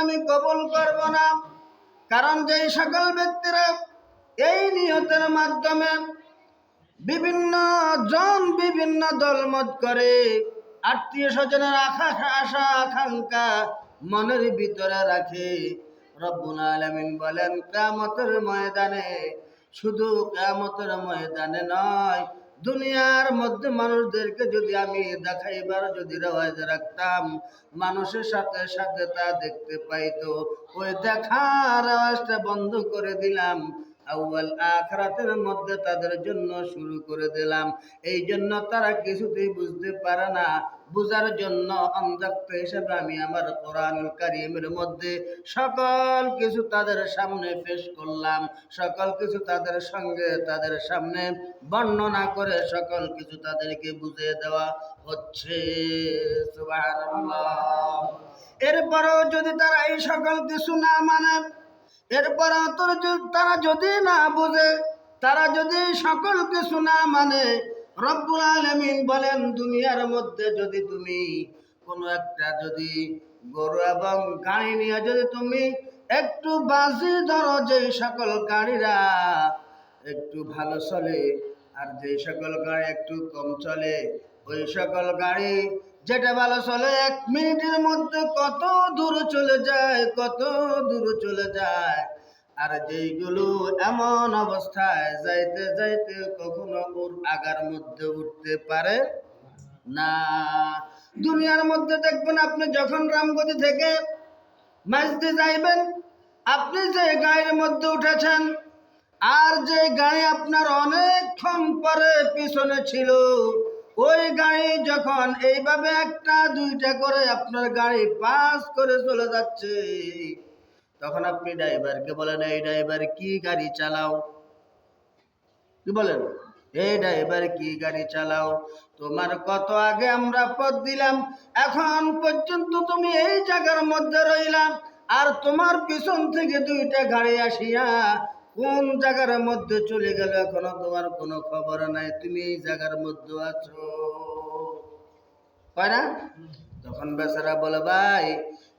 আমি কবুল করব না। কারণ যেই সকল ব্যক্তিরা এই নিয়তের মাধ্যমে বিভিন্ন জন বিভিন্ন দল দলমত করে, আত্মীয় স্বজনের আশা আশা আকাঙ্ক্ষা মনের ভিতরে রাখে, রব্বুল আলামিন বলেন, কিয়ামতের ময়দানে, শুধু কিয়ামতের ময়দানে নয় দুনিয়ার মধ্যে মানুষদেরকে যদি আমি দেখাইবার যদি রেওয়াজ রাখতাম, মানুষের সাথে সাথে তা দেখতে পাইতো। ওই দেখার রেওয়াজটা বন্ধ করে দিলাম। আউয়াল আখরাতের মধ্যে তাদের জন্য শুরু করে দিলাম। এই জন্য তারা কিছুতেই বুঝতে পারে না। বুঝার জন্য অন্ধত্ব হিসেবে আমি আমার কোরআন কারিমের মধ্যে সকল কিছু তাদের সামনে পেশ করলাম। সকল কিছু তাদের সঙ্গে তাদের সামনে বর্ণনা করে সকল কিছু তাদেরকে বুঝিয়ে দেওয়া হচ্ছে। এরপরেও যদি তারা এই সকল কিছু না মানে এরপর তোর তারা যদি না বুঝে, তারা যদি সকল কিছু না মানে রব্বুল আলমিন বলেন, দুনিয়ার মধ্যে যদি তুমি কোনো একটা যদি গরু এবং গাড়ি নিয়ে যদি তুমি একটু বাজি ধরো যে সকল গাড়িরা একটু ভালো চলে, আর যে সকল গাড়ি একটু কম চলে, ওই সকল গাড়ি যেটা ভালো চলে, এক মিনিটের মধ্যে কত দূর চলে যায়, কত দূর চলে যায়। আর যেইগুলো এমন অবস্থায় যাইতে যাইতে কখনো ওর আগার মধ্যে উঠতে পারে না। দুনিয়ার মধ্যে দেখবেন আপনি যখন রামগতি থেকে মাঝতে যাইবেন, আপনি যে গাড়ির মধ্যে উঠেছেন, আর যে গাড়ি আপনার অনেকক্ষণ পরে পিছনে ছিল ওই গাড়ি যখন এইভাবে একটা, দুইটা করে আপনার গাড়ি পাস করে চলে যাচ্ছে, তখন আপনি ড্রাইভারকে বলেন, এই ড্রাইভার কি গাড়ি চালাও? কি বলেন? এই ড্রাইভার কি গাড়ি চালাও? তোমার কত আগে আমরা পথ দিলাম, এখন পর্যন্ত তুমি এই জায়গার মধ্যে রইলাম আর তোমার পিছন থেকে দুইটা গাড়ি আসিয়া কোন জায়গার মধ্যে চলে গেল এখনও তোমার কোনো খবর নাই? তুমি এই জায়গার মধ্যে আছো। হয় না? তখন বেচারা বলে, ভাই,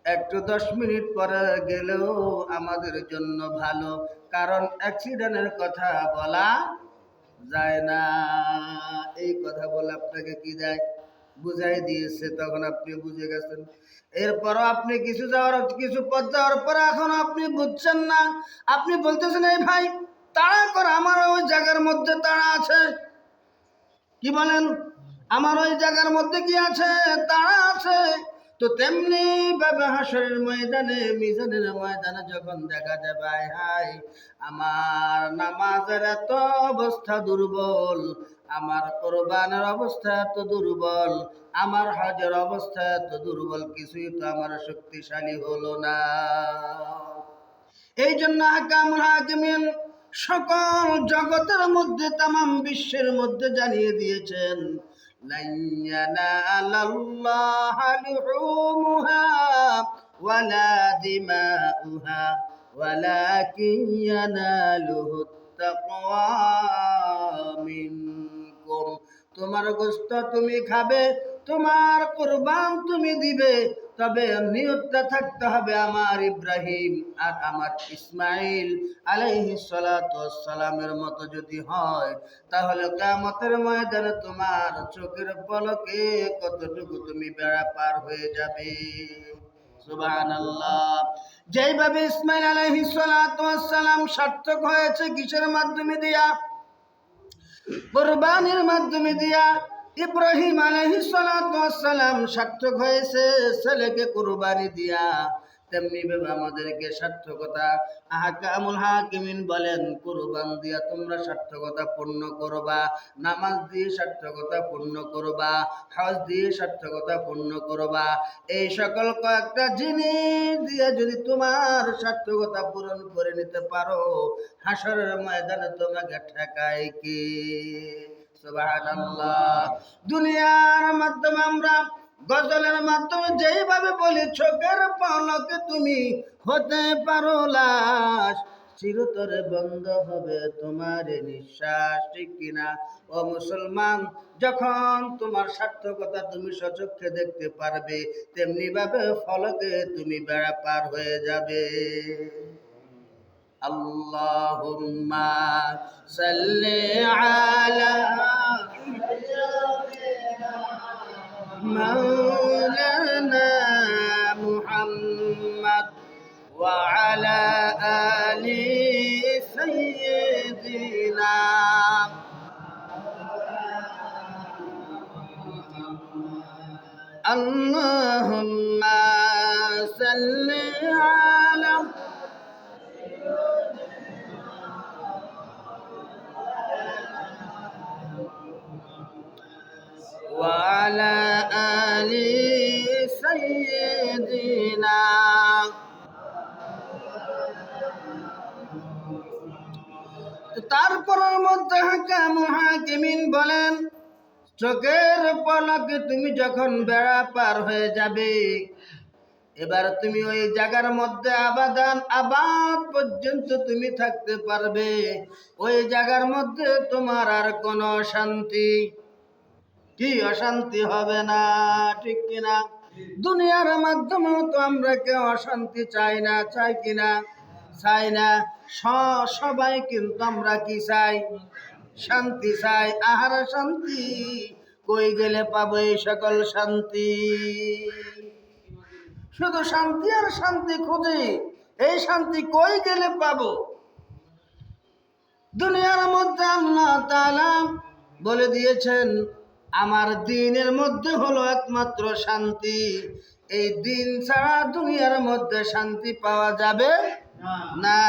একটু দশ মিনিট পরে গেলেও আমাদের জন্য ভালো। কারণ অ্যাক্সিডেন্টের কথা বলা যায় না। এই কথা বলে আপনাকে কি দেয়? বুঝাই দিয়েছে, তখন আপনি বুঝে গেছেন। এরপরও আপনি কিছু যাওয়ার, কিছু পথ যাওয়ার পরে এখন আপনি বুঝছেন না। আপনি বলতেছেন, এই ভাই, তাড়া কর, আমার ওই জায়গার মধ্যে তাড়া আছে। কি বলেন? আমার ওই জায়গার মধ্যে কি আছে? তারা আছে। তো তেমনি ভাবে হাসরের ময়দানে, মিজানের ময়দানে যখন দেখা যাবে হাই আমার নামাজের এত অবস্থা দুর্বল আমার কোরবানের অবস্থা এত দুর্বল আমার হজের অবস্থা এত দুর্বল কিছুই তো আমার শক্তিশালী হলো না এই জন্য হাকামুল হাকিমিন সকল জগতের মধ্যে তামাম বিশ্বের মধ্যে জানিয়ে দিয়েছেন لن ينال الله لحومها ولا دماؤها ولكن يناله التقوى منكم তোমার গোস্ত তুমি খাবে, তোমার কোরবান তুমি দিবে, তবে নিয়তটা থাকতে হবে আমার ইব্রাহিম আর আমার ইসমাইল আলাইহি সালামের মতো যদি হয়, তাহলে কিয়ামতের ময়দানে তোমার চোখের পলকে কতটুকু তুমি বেড়া পার হয়ে যাবে। যেইভাবে ইসমাইল আলাইহিস সালাম সার্থক হয়েছে কিসের মাধ্যমে দিয়া? কোরবানির মাধ্যমে দিয়া ইব্রাহিম আলহিস সালাম সার্থক হয়েছে ছেলেকে কোরবানি দিয়া। তেমনি ভাবে আমাদেরকে সার্থকতা। আহকামুল হাকিমিন বলেন দিয়া তোমরা সার্থকতা পূর্ণ করবা, নামাজ দিয়ে সার্থকতা পূর্ণ করবা, হজ দিয়ে সার্থকতা পূর্ণ করবা। এই সকল কয়েকটা জিনিস দিয়ে যদি তোমার সার্থকতা পূরণ করে নিতে পারো হাসরের ময়দানে তোমাকে ঠেকায় কি? সুবহানাল্লাহ। দুনিয়ার মাধ্যমে আমরা গজলের মাধ্যমে যেইভাবে বলি, চোখের পলকে তুমি হতে পারো লাশ। চিরতরে বন্ধ হবে তোমার নিঃশ্বাস, ঠিক কিনা ও মুসলমান, যখন তোমার সার্থকতা তুমি সচক্ষে দেখতে পারবে তেমনি ভাবে ফলকে তুমি বেড়া পার হয়ে যাবে। আল্লাহুম্মা সাল্লি আলা مولانا محمد وعلى آل سيدنا اللهم صل على হাকিমিন বলেন, চোখের তুমি যখন বেড়া পার হয়ে যাবে, এবার তুমি ওই জায়গার মধ্যে আবাদান, আবাদ পর্যন্ত তুমি থাকতে পারবে। ওই জায়গার মধ্যে তোমার আর কোনো শান্তি, কি অশান্তি হবে না, ঠিক কিনা? দুনিয়ার মাধ্যমেও তো আমরা কেউ অশান্তি চাই না, চাই কিনা? চাই না সবাই কিন্তু আমরা কি চাই? শান্তি চাই আহার শান্তি। কই গেলে পাবো এই সকল শান্তি? শুধু শান্তি আর শান্তি খুঁজি এই শান্তি কই গেলে পাবো? দুনিয়ার মধ্যে আল্লাহ তাআলা বলে দিয়েছেন আমার দিনের মধ্যে হলো একমাত্র শান্তি। এই দিন ছাড়া দুনিয়ার মধ্যে শান্তি পাওয়া যাবে না।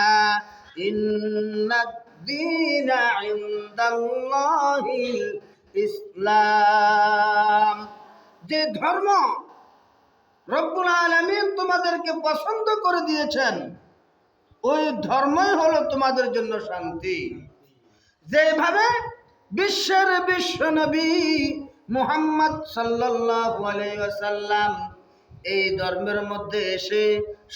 ইন্না দ্বীনা ইনদাল্লাহিল ইসলাম। যে ধর্ম রব্বুল আলামিন তোমাদেরকে পছন্দ করে দিয়েছেন, ওই ধর্মই হলো তোমাদের জন্য শান্তি। যেভাবে বিশ্বের বিশ্ব নবী মুহাম্মদ ওয়াসাল্লাম এই ধর্মের মধ্যে এসে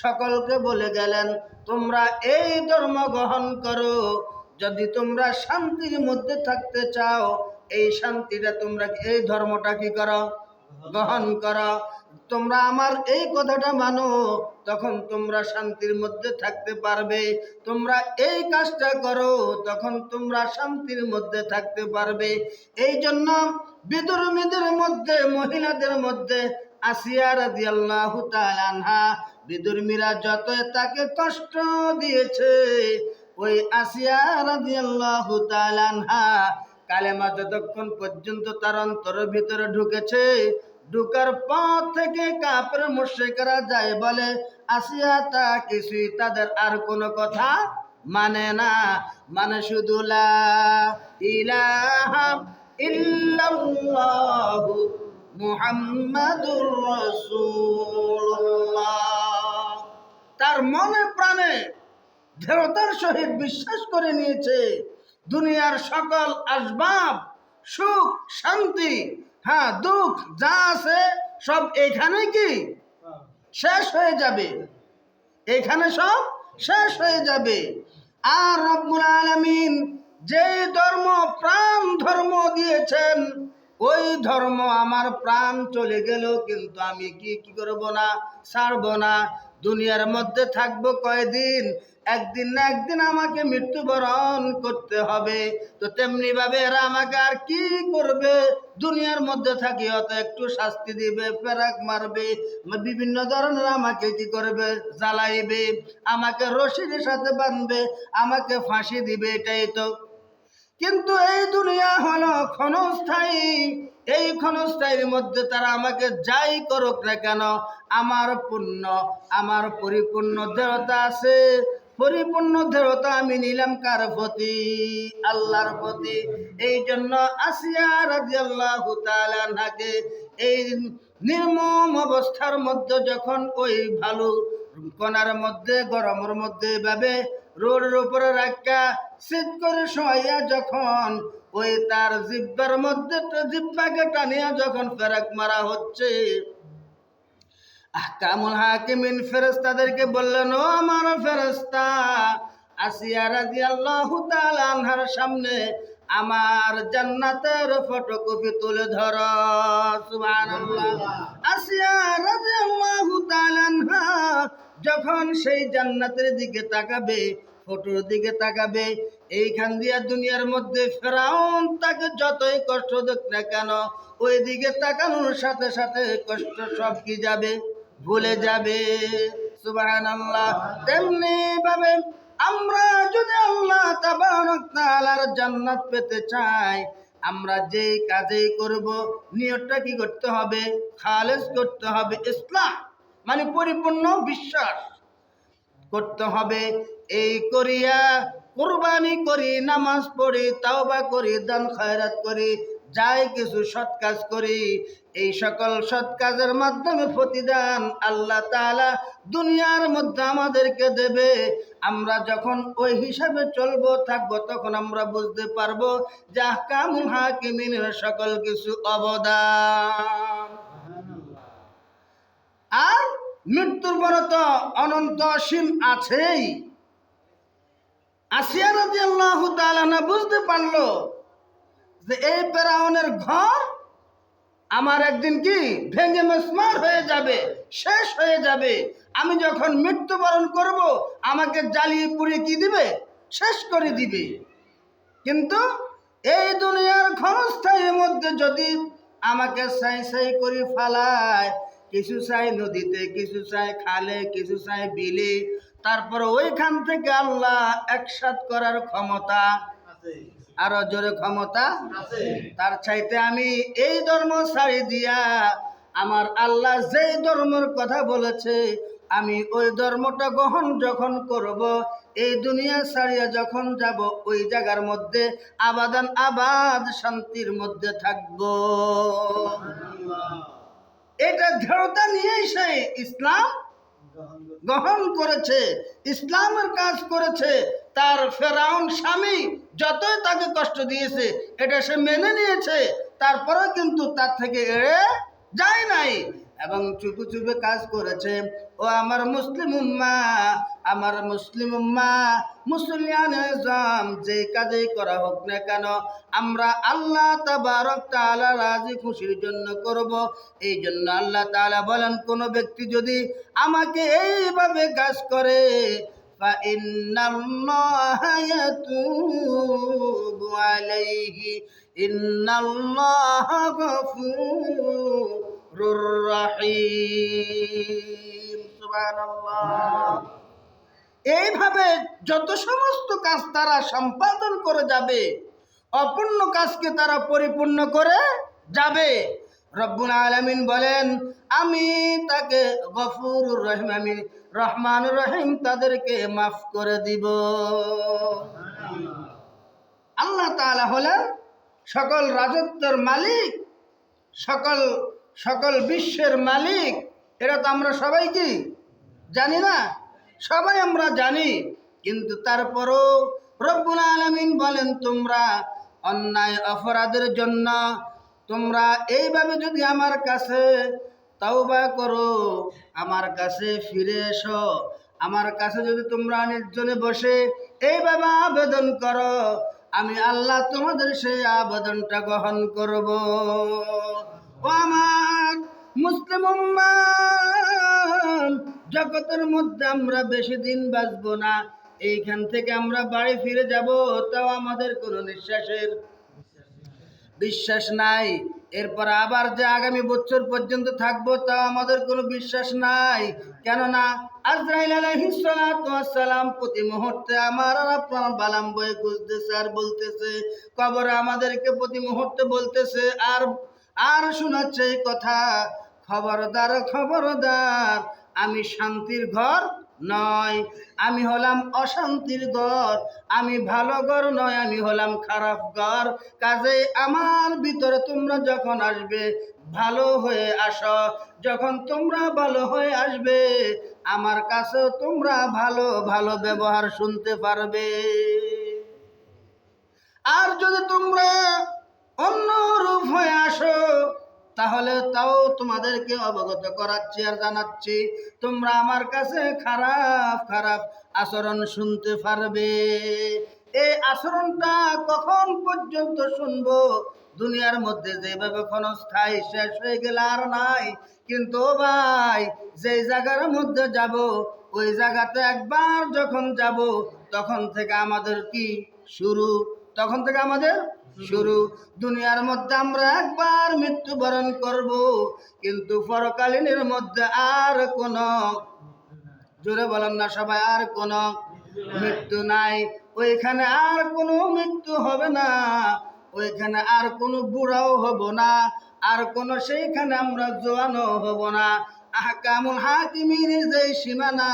সকলকে বলে গেলেন, তোমরা এই ধর্ম গ্রহণ করো যদি তোমরা শান্তির মধ্যে থাকতে চাও, এই শান্তিটা তোমরা এই ধর্মটা কি করো? গ্রহণ করো। তোমরা আমার এই কথাটা মানো, তখন তোমরা শান্তির মধ্যে থাকতে পারবে। তোমরা এই কাজটা করো, তখন তোমরা শান্তির মধ্যে থাকতে পারবে। এই জন্য বিদুর্মীদের মধ্যে, মহিলাদের মধ্যে, আসিয়া রাদিয়াল্লাহু তাআলা বিদুর্মীরা যত তাকে কষ্ট দিয়েছে ওই আসিয়া রাদিয়াল্লাহু তাআলা আনহা কালেমা যতক্ষণ পর্যন্ত তার অন্তরের ভিতরে ঢুকেছে, ঢুকার পর থেকে কাপের মুশ্রিকরা যায় বলে, আসিয়া তা কিছুই তাদের আর কোনো কথা মানে না। মানে শুধু তার মনে প্রাণে দৃঢ়তার সহিত বিশ্বাস করে নিয়েছে। দুনিয়ার সকল আসবাব সুখ, শান্তি হ্যাঁ দুঃখ যা আছে সব এখানে কি? শেষ হয়ে যাবে। এখানে সব শেষ হয়ে যাবে। আর রব্বুল আলামিন যে ধর্ম, প্রাণ ধর্ম দিয়েছেন, ওই ধর্ম আমার প্রাণ চলে গেল, কিন্তু আমি কি কি করব না, ছাড়ব না? দুনিয়ার মধ্যে থাকব কয়দিন? একদিন না একদিন আমাকে মৃত্যুবরণ করতে হবে। তো তেমনি ভাবে এরা আমাকে আর কি করবে? দুনিয়ার মধ্যে থাকি, অত একটু শাস্তি দিবে, ফেরাক মারবে, বিভিন্ন ধরনের আমাকে কি করবে? জ্বালাইবে, আমাকে রশির সাথে বাঁধবে, আমাকে ফাঁসি দিবে, এটাই তো। কিন্তু এই দুনিয়া হলো ক্ষণস্থায়ী। এই ক্ষণস্থায়ীর মধ্যে তারা আমাকে যাই করুক না কেন, আমার পূর্ণ আমার পরিপূর্ণ দেহতা আছে। পরিপূর্ণ দেহতা আমি নিলাম কার প্রতি? আল্লাহর প্রতি। এই জন্য আসিয়া রাদিয়াল্লাহু তাআলা আনহাকে এই নির্মম অবস্থার মধ্যে যখন ওই ভালো কণার মধ্যে, গরমের মধ্যে এভাবে রোডের উপরে রাখা শীত করে শোয়াইয়া যখন ওই তার জিব্বার মধ্যে তো জিব্বাকে টানিয়া যখন ফেরাক মারা হচ্ছে আহকামুল হাকিমিন ফেরেস্তাদেরকে বললেন, ও আমার ফেরেস্তা আসিয়া রাদিয়াল্লাহু তাআলা আনহার সামনে আমার জান্নাতের ফটোকপি তুলে ধর। আসিয়া রাদিয়াল্লাহু তাআলা আনহা যখন সেই জান্নাতের দিকে তাকাবে, ফটোর দিকে তাকাবে এইখান দিয়া দুনিয়ার মধ্যে ফেরাউন তাকে যতই কষ্ট দেখ না কেন ওই দিকে তাকানোর সাথে সাথে কষ্ট সব কি যাবে? ভুলে যাবে। সুবহানাল্লাহ। তেমনি ভাবে আমরা যদি আল্লাহ তাআলার জান্নাত পেতে চাই, আমরা যেই কাজেই করব, নিয়তটা কি করতে হবে? খালেস করতে হবে। ইসলাম মানে পরিপূর্ণ বিশ্বাস করতে হবে। এই করিয়া কোরবানি করি, নামাজ পড়ি, তাওবা করি, দান খায়রাত করি, যাই কিছু সৎ কাজ করি, এই সকল সৎ কাজের মাধ্যমে প্রতিদান আল্লাহ তাআলা দুনিয়ার মধ্যে আমাদেরকে দেবে। আমরা যখন ওই হিসাবে চলবো, থাকব, তখন আমরা বুঝতে পারব যে আহকামুল হাকিমিনের সকল কিছু অবদান। আর মৃত্যুর পরে তো অনন্ত অসীম আছেই। আসিয়া রাজি আল্লাহ না বুঝতে পারল যে এই পেরাউনের ঘর আমার একদিন কি ভেঙে মেসমার হয়ে যাবে, শেষ হয়ে যাবে। আমি যখন মৃত্যুবরণ করব, আমাকে জ্বালিয়ে পুড়িয়ে কি দিবে? শেষ করে দিবে। কিন্তু এই দুনিয়ার ক্ষণস্থায়ীর মধ্যে যদি আমাকে সাই সাই করে ফালায়, কিছু চাই নদীতে, কিছু চাই খালে, কিছু চাই বিলে তারপর ওইখান থেকে আল্লাহ একসাথ করার ক্ষমতা আরও জোরে ক্ষমতা তার চাইতে আমি এই ধর্ম ছাড়ি দিয়া আমার আল্লাহ যেই ধর্মের কথা বলেছে আমি ওই ধর্মটা গ্রহণ যখন করব এই দুনিয়া ছাড়িয়া যখন যাব ওই জায়গার মধ্যে আবাদান আবাদ শান্তির মধ্যে থাকব। এটা দৃঢ়তা নিয়েই সে ইসলাম গ্রহণ করেছে, ইসলামের কাজ করেছে, তার ফেরাউন স্বামী যতই তাকে কষ্ট দিয়েছে, এটা সে মেনে নিয়েছে, তারপরেও কিন্তু তার থেকে এড়ে যায় নাই। এবং চুপে চুপে কাজ করেছে ও আমার মুসলিম উম্মা আমার মুসলিম উম্মা মুসলিয়ান এজাম যে কাজেই করা হোক না কেন আমরা আল্লাহ তাবারক তাআলা রাজি খুশির জন্য করব এই জন্য আল্লাহ তাআলা বলেন কোন ব্যক্তি যদি আমাকে এইভাবে কাজ করে فإن الله يتوب عليه إن الله غفور গফুরুর রহিম এইভাবে যত সমস্ত কাজ তারা সম্পাদন করে যাবে, অপূর্ণ কাজকে তারা পরিপূর্ণ করে যাবে। রব্বুল আলমিন বলেন, আমি তাকে গফুর রহিম, আমি রহমান রহিম তাদেরকে মাফ করে দিব। আল্লাহ তালা হলেন সকল রাজত্বের মালিক, সকল সকল বিশ্বের মালিক এটা তো আমরা সবাই কি? জানি না? সবাই আমরা জানি, কিন্তু তারপরও রব্বুল আলমিন বলেন, তোমরা অন্যায় অপরাধের জন্য তোমরা এইভাবে যদি আমার কাছে তাওবা করো, আমার কাছে ফিরে এসো, আমার কাছে যদি তোমরা নির্জনে বসে এইভাবে আবেদন করো, আমি আল্লাহ তোমাদের সেই আবেদনটা গ্রহণ করব। আমার মুসলিম জগতের মধ্যে আমরা বেশি দিন বাঁচবো না। এইখান থেকে আমরা বাড়ি ফিরে যাব, তাও আমাদের কোনো নিঃশ্বাসের বিশ্বাস নাই। এরপর আবার যে আগামী বছর পর্যন্ত থাকব তা আমাদের কোনো বিশ্বাস নাই। কেননা আজরাইল সালাম প্রতি মুহূর্তে আমার আর আপনার বালাম বয়ে খুঁজতেছে আর বলতেছে, কবরে আমাদেরকে প্রতি মুহূর্তে বলতেছে, আর আর শোনাচ্ছে এই কথা। খবরদার খবরদার, আমি শান্তির ঘর নয়, আমি হলাম অশান্তির ঘর, আমি ভালো ঘর নয়, আমি হলাম খারাপ ঘর। কাজে আমার ভিতরে তোমরা যখন আসবে, ভালো হয়ে আসো। যখন তোমরা ভালো হয়ে আসবে, আমার কাছেও তোমরা ভালো ভালো ব্যবহার শুনতে পারবে। আর যদি তোমরা অন্য রূপ হয়ে আসো। তাহলে তাও তোমাদেরকে অবগত করাচ্ছি আর জানাচ্ছি, তোমরা আমার কাছে খারাপ খারাপ আচরণ শুনতে পারবে। এই আচরণটা কখন পর্যন্ত শুনব? দুনিয়ার মধ্যে যেভাবে ক্ষণস্থায়ী শেষ হয়ে গেলে আর নাই। কিন্তু ভাই, যেই জায়গার মধ্যে যাব, ওই জায়গাতে একবার যখন যাব, তখন থেকে আমাদের কি শুরু? তখন থেকে আমাদের শুরু। দুনিয়ার মধ্যে আমরা একবার মৃত্যুবরণ করব, কিন্তু পরকালীনের মধ্যে আর কোনো, জোরে বলেন না সবাই, আর কোনো মৃত্যু নাই। ওইখানে আর কোনো মৃত্যু হবে না, ওইখানে আর কোনো বুড়াও হব না, আর কোনো সেইখানে আমরা জোয়ানও হব না। আহকামুল হাকিমির যে সীমানা,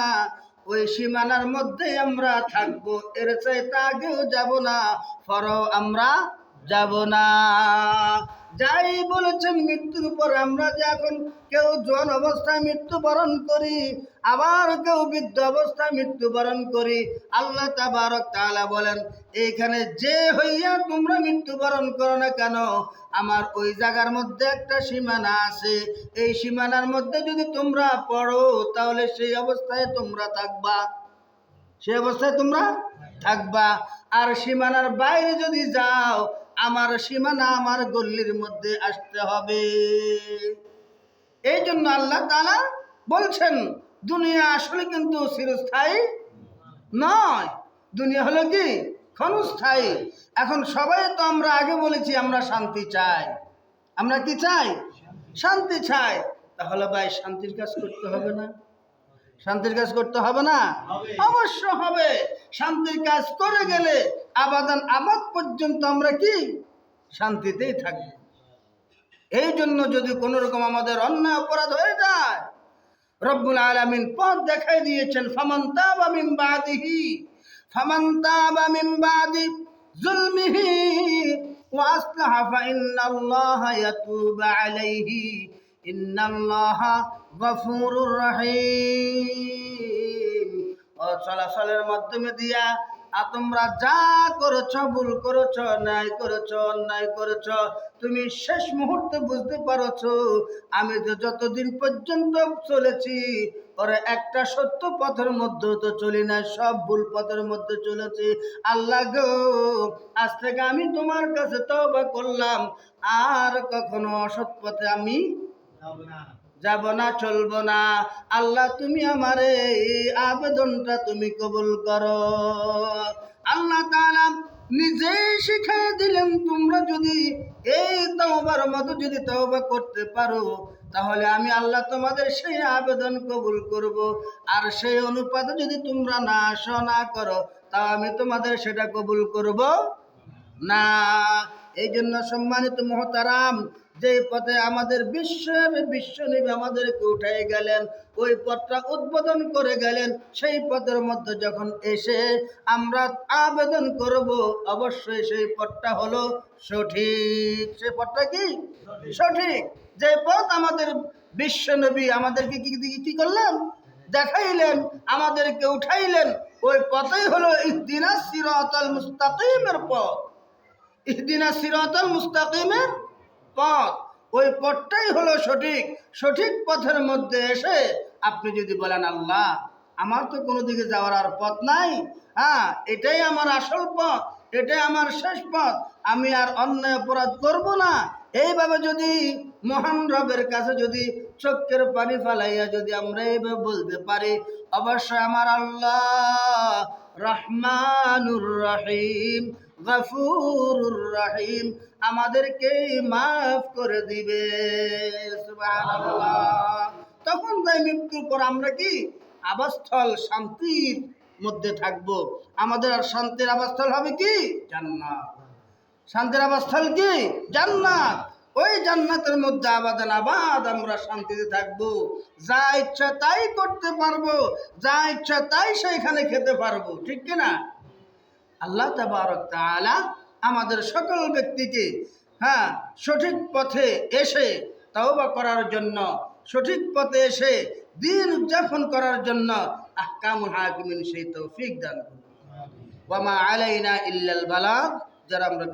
ওই সীমানার মধ্যে আমরা থাকব। এর চাইতে আগেও যাব না, পরও আমরা যাব না। যাই বলেছেন মৃত্যুর পর আমরা যে এখন কেউ জন অবস্থায় মৃত্যুবরণ করি, আবার কেউ বৃদ্ধ অবস্থায় মৃত্যুবরণ করি, আল্লাহ তাবারক তাআলা বলেন, এইখানে যে হইয়া তোমরা মৃত্যুবরণ করো না কেন, আমার ওই জায়গার মধ্যে একটা সীমানা আছে। এই সীমানার মধ্যে যদি তোমরা পড়ো, তাহলে সেই অবস্থায় তোমরা থাকবা। সেই অবস্থায় তোমরা থাকবা। আর সীমানার বাইরে যদি যাও আমার সীমানা আমার গল্লির মধ্যে আসতে হবে। এই জন্য আল্লাহ তাআলা বলছেন, দুনিয়া আসলে কিন্তু চিরস্থায়ী নয়। দুনিয়া হলো কি? ক্ষণস্থায়ী। এখন সবাই তো আমরা আগে বলেছি আমরা শান্তি চাই। আমরা কি চাই? শান্তি চাই। তাহলে ভাই শান্তির কাজ করতে হবে না। শান্তির কাজ করতে হবে না? অবশ্য হবে। শান্তির কাজ করে গেলে আবাদান আবাদ পর্যন্ত আমরা কি? শান্তিতেই থাকব। এই জন্য যদি কোনো রকম আমাদের অন্যায় অপরাধ হয়ে যায় রব্বুল আলামিন পথ দেখাই দিয়েছেন ফামান তাবা মিন বাদিহি ফামান তাবা মিন বাদি জুলমিহি ওয়া আসলাহা ফাইন্নাল্লাহা ইয়াতুবু আলাইহি ইন্নাল্লাহা গফুরুর রহিম। ও চলাচলের মাধ্যমে দিয়া আর তোমরা যা করেছ, ভুল করেছ, ন্যায় করেছ, অন্যায় করেছ, তুমি শেষ মুহূর্তে বুঝতে পারছ, আমি তো যতদিন পর্যন্ত চলেছি, ওরে একটা সত্য পথের মধ্যে তো চলি না সব ভুল পথের মধ্যে চলেছি। আল্লাহ গো, আজ থেকে আমি তোমার কাছে তওবা করলাম, আর কখনো অসৎ পথে আমি যাব না, চলবো না। আল্লাহ, তুমি আমার এই আবেদনটা তুমি কবুল করো। আল্লাহ তাআলা নিজেই শিখিয়ে দিলেন, তোমরা যদি এই তওবার মতো যদি তওবা করতে পারো, তাহলে আমি আল্লাহ তোমাদের সেই আবেদন কবুল করব। আর সেই অনুপাতে যদি তোমরা না আসো, না করো তাও আমি তোমাদের সেটা কবুল করব না। এই জন্য সম্মানিত মহতারাম যে পথে আমাদের বিশ্বের বিশ্বনবী আমাদেরকে উঠে গেলেন ওই পথটা উদ্বোধন করে গেলেন। সেই পথের মধ্যে যখন এসে আমরা আবেদন করব অবশ্যই সেই পথটা হলো সঠিক। সেই পথটা কি? সঠিক। যে পথ আমাদের বিশ্বনবী আমাদেরকে কি কি- কি করলেন? দেখাইলেন আমাদেরকে উঠাইলেন। ওই পথই হলো ইহদিনা সিরাতাল মুস্তাকিমের পথ। ইহদিনা সিরাতাল মুস্তাকিমের পথ। ওই পথটাই হলো সঠিক। সঠিক পথের মধ্যে এসে আপনি যদি বলেন, আল্লাহ, আমার তো কোনো দিকে যাওয়ার আর পথ নাই। হ্যাঁ এটাই আমার আসল পথ, এটাই আমার শেষ পথ। আমি আর অন্যায় অপরাধ করব না। এইভাবে যদি মহান রবের কাছে যদি চোখের পানি ফালাইয়া যদি আমরা এইভাবে বলতে পারি, অবশ্যই আমার আল্লাহ রহমানুর রহিম, গফুরুর রহিম আমাদেরকে মাফ করে দিবে। তখন তাই মৃত্যুর পর আমরা কি? আবাসস্থল, শান্তির মধ্যে থাকব। আমাদের আর শান্তির আবাসস্থল হবে কি? জান্নাত। শান্তির আবাসস্থল কি? জান্নাত। ওই জান্নাতের মধ্যে আবাদান, আবাদ আমরা শান্তিতে থাকব। যা ইচ্ছা তাই করতে পারব। যা ইচ্ছা তাই সেইখানে খেতে পারব। ঠিক কিনা? আল্লাহ তাবারক তাআলা আমাদের সকল ব্যক্তিকে হ্যাঁ সঠিক পথে এসে তাওবা করার জন্য, সঠিক পথে এসে দিন উদযাপন করার জন্য আহকামুল হাকিমিন সেই তৌফিক দান করুন। আলাইনা ইল্লাল যারা আমরা